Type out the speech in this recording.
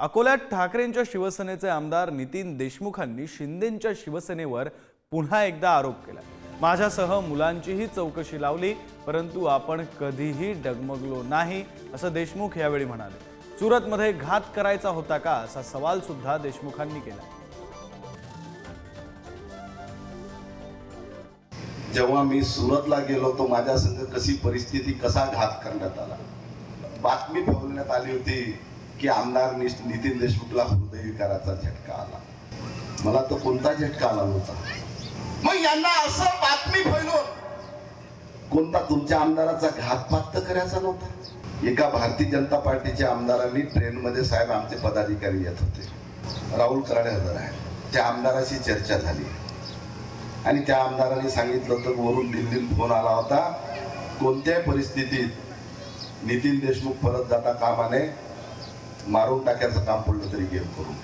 अकोल्यात ठाकरेंच्या शिवसेनेचे आमदार नितीन देशमुखांनी शिंदेंच्या शिवसेनेवर पुन्हा एकदा आरोप केला. माझ्यासह मुलांचीही चौकशी लावली परंतु आपण कधीही डगमगलो नाही असं देशमुख यावेळी म्हणाले. सुरतमध्ये घात करायचा होता का असा सवाल सुद्धा देशमुखांनी केला. जेव्हा मी सुरतला गेलो तो माझ्या कशी परिस्थिती कसा घात करण्यात आला? बातमी फसवण्यात आली होती की आमदार नितीन देशमुखला हृदयविकाराचा झटका आला. मला तर कोणता झटका आला नव्हता? मग यांना असं बातमी फैलून कोणता तुमच्या आमदाराचा घातपात तर करायचा नव्हता? एका भारतीय जनता पार्टीच्या आमदारांनी ट्रेनमध्ये साहेब आमचे पदाधिकारी येत होते. राहुल कराडे हजर आहे त्या आमदाराशी चर्चा झाली. आणि त्या आमदारांनी सांगितलं होतं वरून दिल्लीत फोन आला होता. कोणत्याही परिस्थितीत नितीन देशमुख परत जाता कामाने मारून टाकायचं काम पडलं तरी गेम करून